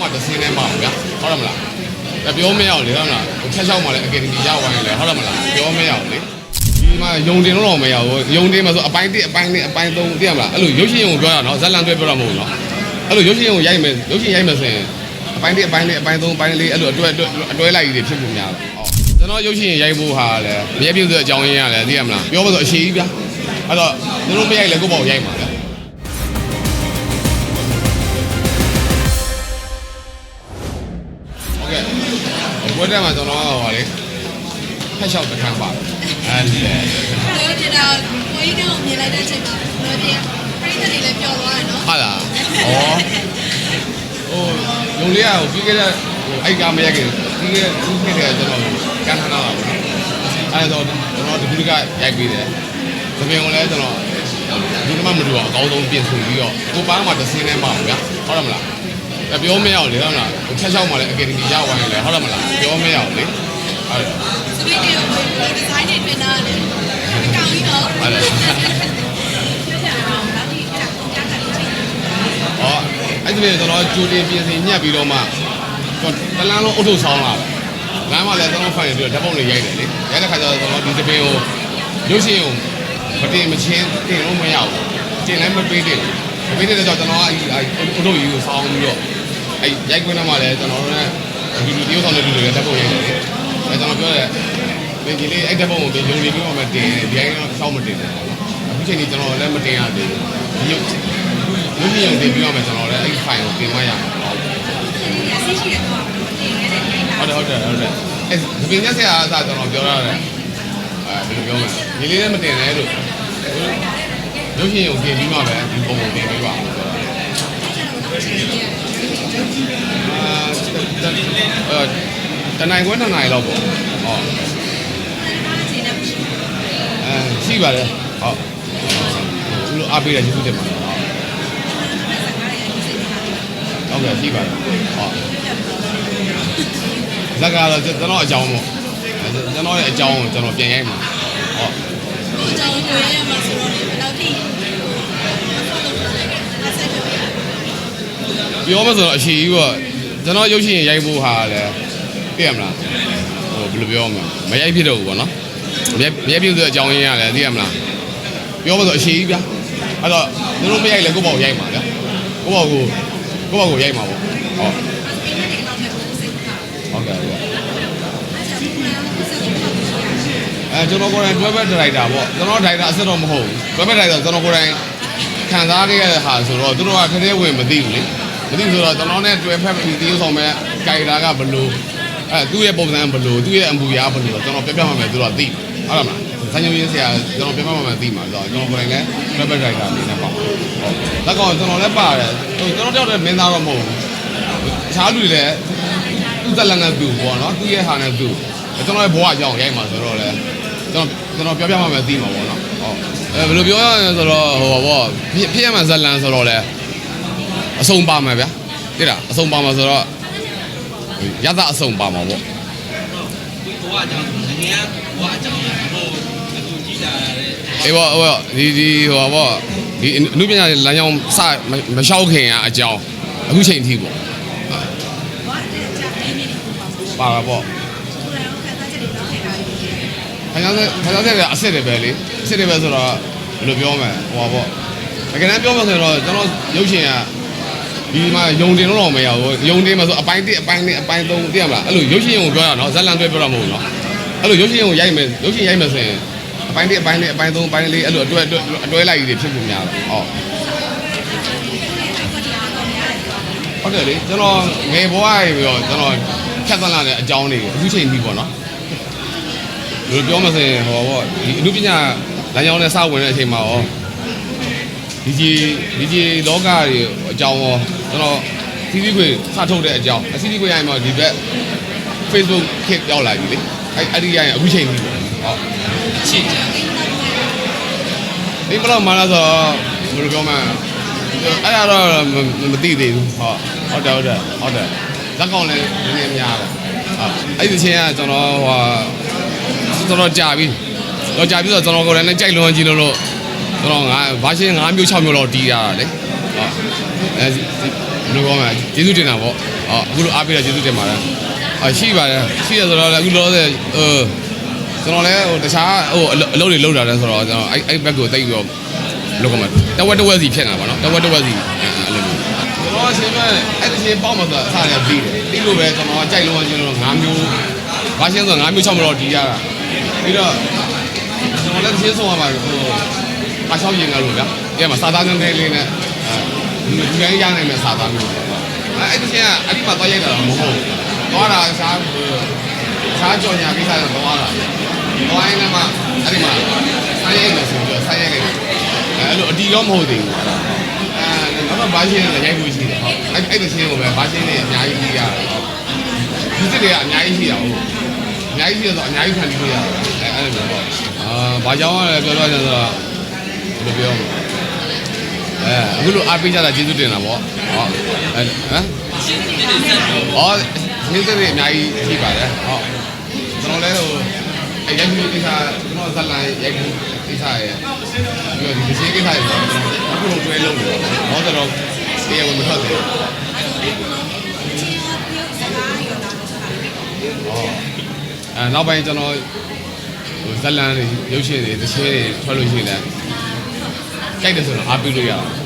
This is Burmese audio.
မှတစ်စင်းနဲ့ပါဗျာဟုတ်တယ်မလားဒါပြောမရအောင်လေဟုတ်မလားချက်ချောက်မှလည်းအကယ်ဒမီရဝိုင်းလေဟုတ်တယ်မလားပြောမရအောင်လေဒီမှာယုံတင်တော့မရဘူးယုံတင်မှာဆိုအပိုင်း1အပိုင်း2အပိုင်း3သိရမလားအဲ့လိုရုပ်ရှင်ကိုပြောတာနော်ဇက်လန်တွဲပြောတာမဟုတ်ဘူးနော်အဲ့လိုရုပ်ရှင်ကိုရိုက်မယ်ရုပ်ရှင်ရိုက်မယ်ဆိုရင်အပိုင်း1အပိုင်း2အပိုင်း3အပိုင်း4အဲ့လိုအတွဲအတွဲလိုက်ကြီးတွေဖြစ်ဖို့များတယ်ဟုတ်ကျွန်တော်ရုပ်ရှင်ရိုက်ဖို့ဟာလည်းမရပြည့်စုံအကြောင်းရင်းရတယ်သိရမလားပြောပါဆိုအရှိကြီးဗျာအဲ့တော့ကျွန်တော်မရိုက်လဲကိုယ့်ဘောက်ရိုက်မှာဗျာ ဘွဲတက်မှာကျွန်တော်ကဟောလေဖက်လျှောက်တစ်ခါပါအဲ့လေပြောပြတာကိုကြီးကတော့မြင်လိုက်တဲ့အချိန်မှာပြောပြပရိသတ်တွေလည်းပျော်သွားတယ်နော်ဟာလားဩဟိုယုံလေးကဟိုပြီးခဲ့တဲ့ဟိုအဲ့ကမရက်ခင်ပြီးခဲ့ပြီးခဲ့တဲ့ကျွန်တော်ကန်ထနာတာပေါ့အဲ့တော့ကျွန်တော်ဒီကုလကရိုက်ပြီးတယ်သမင်ကိုလည်းကျွန်တော်ဒီကမှမတူအောင်အကောင်းဆုံးပြင်ဆင်ပြီးတော့ကိုပန်းမှာတစ်စင်းနဲ့မှာဗျာဟုတ်တယ်မလား ဒါပြောမရအောင်လေဟုတ်လားချက်ချောက်မှလည်းအကယ်ဒမီရဝိုင်းလေဟုတ်တယ်မလားပြောမရအောင်လေဟုတ်တယ်စပီးကေကိုဒီဇိုင်းတွေပြင်တာလေအကောင်ကြီးတော့ဟုတ်တယ်ပြောပြအောင်လားဒီကကြားတာလေးချိန်ဟောအဲ့ဒီနေ့ကျွန်တော်ကြိုတင်ပြင်ဆင်ညှက်ပြီးတော့မှကျွန်တော်တလန်းလုံးအုတ်ထုတ်ဆောင်းလာတယ်လမ်းမှာလည်းကျွန်တော်ဖိုင်ပြီးတော့ဓာတ်ပုံတွေရိုက်တယ်လေရိုက်တဲ့ခါကျတော့ကျွန်တော်ဒီသပင်ကိုရုပ်ရှင်ကိုမတင်မချင်းတင်လို့မရဘူးတင်လည်းမပေးတယ်မပေးတဲ့ကြောင့်ကျွန်တော်ကအဲ့အုတ်ထုတ်ကြီးကိုဆောင်းပြီးတော့ အဲ့ရိုက်ခွင့်ထဲမှာလည်းကျွန်တော်တို့နဲ့ဒီဒီတရုပ်ဆောင်တဲ့လူတွေလည်းဓာတ်ပုံရိုက်တယ်လေအဲကျွန်တော်ပြောတယ်ဘယ်ဒီလေးအဲ့ဓာတ်ပုံကိုဘယ်ယုံကြည်ပြီးမှမတင်ဒီအိမ်ကဆောင်းမတင်တယ်အခုချိန်ကြီးကျွန်တော်လည်းမတင်ရသေးဘူးရုပ်ရုပ်မြင်တင်ပြီးတော့မှကျွန်တော်လည်းအဲ့ဖိုင်ကိုတင်မရဘူးရရှိရှိရတော့တင်ခဲ့တဲ့တိုင်းတာဟုတ်တယ်ဟုတ်တယ်ဟုတ်တယ်အဲဒီပင်ရက်ဆရာအစားကျွန်တော်ပြောရတယ်အဲဘယ်လိုပြောမလဲဒီလေးလည်းမတင်နဲ့လို့ရုပ်ရှင်ကိုပြင်ပြီးမှပဲဒီပုံကိုတင်ပေးပါလို့ပြောတာ အာတနိုင်ခွဲတနိုင်လောက်ပေါ့ဟောအဲရှိပါတယ်ဟုတ်သူတို့အားပေးတယ်ကျေးဇူးတင်ပါတယ်ဟုတ်ကဲ့ရှိပါတယ်ဟုတ်ဇက်ကတော့ကျွန်တော်အကြောင်းပေါ့ကျွန်တော်ရဲ့အကြောင်းကိုကျွန်တော်ပြန်ရိုက်မှာဟုတ်ကိုကြောင့်ကိုရဲမှာဆိုတော့ဘယ်တော့ထိ ပြောမဆိုတော့အရှိကြီးပေါ့ကျွန်တော်ရုပ်ရှင်ရိုက်ဖို့ဟာလည်းသိရမလားဟိုဘယ်လိုပြောမလဲမရိုက်ဖြစ်တော့ဘူးပေါ့နော်မြဲမြဲပြည့်စုံအကြောင်းရင်းရတယ်သိရမလားပြောမဆိုအရှိကြီးဗျာအဲ့တော့ကျွန်တော်မရိုက်လဲကိုယ့်ဘောက်ရိုက်မှာဗျာကိုယ့်ဘောက်ကိုကိုယ့်ဘောက်ကိုရိုက်မှာပေါ့ဟုတ်ဟုတ်ကဲ့ဟုတ်အဲကျွန်တော်ကိုယ်တိုင်တွဲဘက်ဒရိုက်တာပေါ့ကျွန်တော်ဒရိုက်တာအစ်စ်တော့မဟုတ်ဘူးတွဲဘက်ဒရိုက်တာကျွန်တော်ကိုယ်တိုင်ခံစားခဲ့ရတဲ့ဟာဆိုတော့သူတို့ကထဲထဲဝင်မသိဘူးလေ မသိဘူးဆိုတော့ကျွန်တော်နဲ့တွဲဖက်ပြီးတီးဆောင်မဲ့ကြိုက်တာကဘလို့အဲသူ့ရဲ့ပုံစံဘလို့သူ့ရဲ့အမူအရာဘလို့ကျွန်တော်ပြပြမှမယ်သူတို့ကသိဟုတ်လားမလားဆန်းညုံရင်းဆရာကျွန်တော်ပြပြမှမယ်သိမှာဆိုတော့ကျွန်တော်ကိုယ်တိုင်လည်းတွဲဘက်ဒရိုက်တာအနေနဲ့ပေါ့ဟုတ်လက်ကောင်ကျွန်တော်လည်းပါတယ်ဟိုကျွန်တော်တယောက်တည်းမင်းသားတော့မဟုတ်ဘူးတခြားလူတွေလည်းသူ့ဇက်လန်နဲ့သူ့ပေါ့နော်သူ့ရဲ့ဟာနဲ့သူ့ကျွန်တော်ရဲ့ဘဝအကြောင်းရိုက်မှာဆိုတော့လေကျွန်တော်ကျွန်တော်ပြောပြမှမယ်သိမှာပေါ့နော်ဟုတ်အဲဘယ်လိုပြောရလဲဆိုတော့ဟိုပါပေါ့ဖြစ်ဖြစ်ရမှဇက်လန်ဆိုတော့လေ အဆုံးပါမှာဗျာတိလားအဆုံးပါမှာဆိုတော့ရသအဆုံးပါမှာပေါ့ဘဝအကြောင်းငငယ်ဘဝအကြောင်းဟိုအခုကြည့်လာတဲ့အေးပေါ့ဟိုပေါ့ဒီဒီဟိုပါပေါ့ဒီအနုပညာလမ်းကြောင်းစမမလျှောက်ခင်အကြောင်းအခုချိန်အထိပေါ့ဘာတဲ့ကြာပြင်းနေတယ်ပေါ့ဆိုပါတာပေါ့တော့ခံစားချက်တွေတော့ခဲ့တာလေခဏဆက်ခဏဆက်ကအစ်စ်တွေပဲလေအစ်စ်တွေပဲဆိုတော့ဘယ်လိုပြောမလဲဟိုပါပေါ့တကယ်တမ်းပြောမှဆိုတော့ကျွန်တော်ရုပ်ရှင်က ဒီမှာယုံတင်တော့မရဘူးယုံတင်မှာဆိုအပိုင်း1အပိုင်း2အပိုင်း3သိရမလားအဲ့လိုရုပ်ရှင်ကိုပြောတာနော်ဇက်လန်တွဲပြောတာမဟုတ်ဘူးနော်အဲ့လိုရုပ်ရှင်ကိုရိုက်မယ်ရုပ်ရှင်ရိုက်မယ်ဆိုရင်အပိုင်း1အပိုင်း2အပိုင်း3အပိုင်း4အဲ့လိုအတွဲအတွဲလိုက်ကြီးတွေဖြစ်ဖို့များတယ်ဟုတ်ဟုတ်တယ်လေကျွန်တော်ငယ်ဘဝရေပြီးတော့ကျွန်တော်ဖြတ်သန်းလာတဲ့အကြောင်းတွေအခုချိန်ပြီးပေါ့နော်ဘယ်လိုပြောမစင်ဟောပေါ့ဒီအမှုပညာလမ်းကြောင်းနဲ့စဝင်တဲ့အချိန်မှာရောဒီကြီးဒီကြီးလောကတွေအကြောင်းရော ကျွန်တော်စီးစီးခွေစထုတ်တဲ့အကြောင်းအစီးစီးခွေရရင်တော့ဒီဘက် Facebook ခေတ်ရောက်လာပြီလေအဲ့အဲ့ဒီရရင်အခုချိန်ပြီးပေါ့ဟုတ်ချစ်ကြဒီဘလောက်မှလာဆိုဘယ်လိုပြောမလဲအဲ့ဒါတော့မသိသေးဘူးဟုတ်ဟုတ်တယ်ဟုတ်တယ်ဟုတ်တယ်ဇက်ကောင်လည်းနည်းနည်းများတယ်ဟုတ်အဲ့ဒီချင်းကကျွန်တော်ဟိုတော်တော်ကြာပြီတော့ကြာပြီဆိုတော့ကျွန်တော်ကိုယ်တိုင်လည်းကြိုက်လွန်ကြည့်လို့လို့ကျွန်တော်ငါဘာရှင်း9မျိုး6မျိုးလောက်တီးရတာလေဟုတ် အဲဘယ်လိုပြောမလဲကျေးဇူးတင်တာပေါ့ဟုတ်ဟောအခုလိုအားပေးတော့ကျေးဇူးတင်ပါတယ်အရှိပါတယ်ရှိရဆိုတော့လည်းအခုလောဆယ်ဟိုကျွန်တော်လည်းဟိုတခြားဟိုအလုပ်တွေလုပ်တာလဲဆိုတော့ကျွန်တော်အဲ့အဲ့ဘက်ကိုတိတ်ပြီးတော့လောက်မှာတဝက်တဝက်စီဖြစ်နေတာပါနော်တဝက်တဝက်စီအဲ့လိုမျိုးကျွန်တော်အချိန်မဲ့အဲ့ဒီချိန်ပေါ့မှာဆိုအစားလည်းပြီးတယ်ပြီးလို့ပဲကျွန်တော်ကြိုက်လို့ကျွန်တော်၅မျိုးဘာရှင်းဆို၅မျိုး၆မျိုးတော့ဒီရတာပြီးတော့ကျွန်တော်လည်းရှင်းဆုံးရမှာဟိုအချောင်းရင်ကလို့ဗျာအဲ့မှာစာသားငန်းလေးလေးနဲ့အဲ လူတိုင်းရနိုင်တဲ့စာသားမျိုးအဲ့အဲ့ဒီချိန်ကအဲ့ဒီမှာတော့ရိုက်တာတော့မဟုတ်ဘူးသွားတာစားစားကြော်ညာကိစ္စတော့သွားတာသွားရင်လည်းမှအဲ့ဒီမှာဆိုင်ရိုက်လို့ဆိုပြီးတော့ဆိုင်ရိုက်လိုက်အဲ့လိုအတီတော့မဟုတ်သေးဘူးအဲနောက်တော့ဘာရှင်းလဲရိုက်လို့ရှိတယ်ဟုတ်အဲ့အဲ့ဒီရှင်းကိုပဲဘာရှင်းနေအများကြီးကြီးရတယ်ဟုတ်ဒီစစ်တွေကအများကြီးရှိတာဟုတ်အများကြီးရှိတော့အများကြီးခံပြီးလို့ရတယ်အဲအဲ့လိုပေါ့အာဘာကြောင့်လဲပြောတော့ကျတော့ဘယ်လိုပြော အဲအခုလိုအားပေးကြတာကျေးဇူးတင်တာပေါ့ဟုတ်အဲဟမ်ရှင်းနေတယ်ဆက်တော့။အော်မြင်းတွေအများကြီးရှိပါတယ်။ဟုတ်။ကျွန်တော်လည်းဟိုအဲ့ရိုက်မှုကိစ္စကျွန်တော်ဇက်လန်ရိုက်မှုကိစ္စရဲ့ပြီးတော့ဒီစီကိစ္စရဲ့ကျွန်တော်အခုလုံးတွဲလုံးတယ်။ဟောတော့တရားဝင်မထွက်သေးဘူး။အော်အဲနောက်ပိုင်းကျွန်တော်ဟိုဇက်လန်တွေရုပ်ရှင်တွေတစ်ချင်းတွေထွက်လို့ရှိရင်လည်း ကြိုက်တယ်ဆိုတော့အားပေးလို့ရအောင်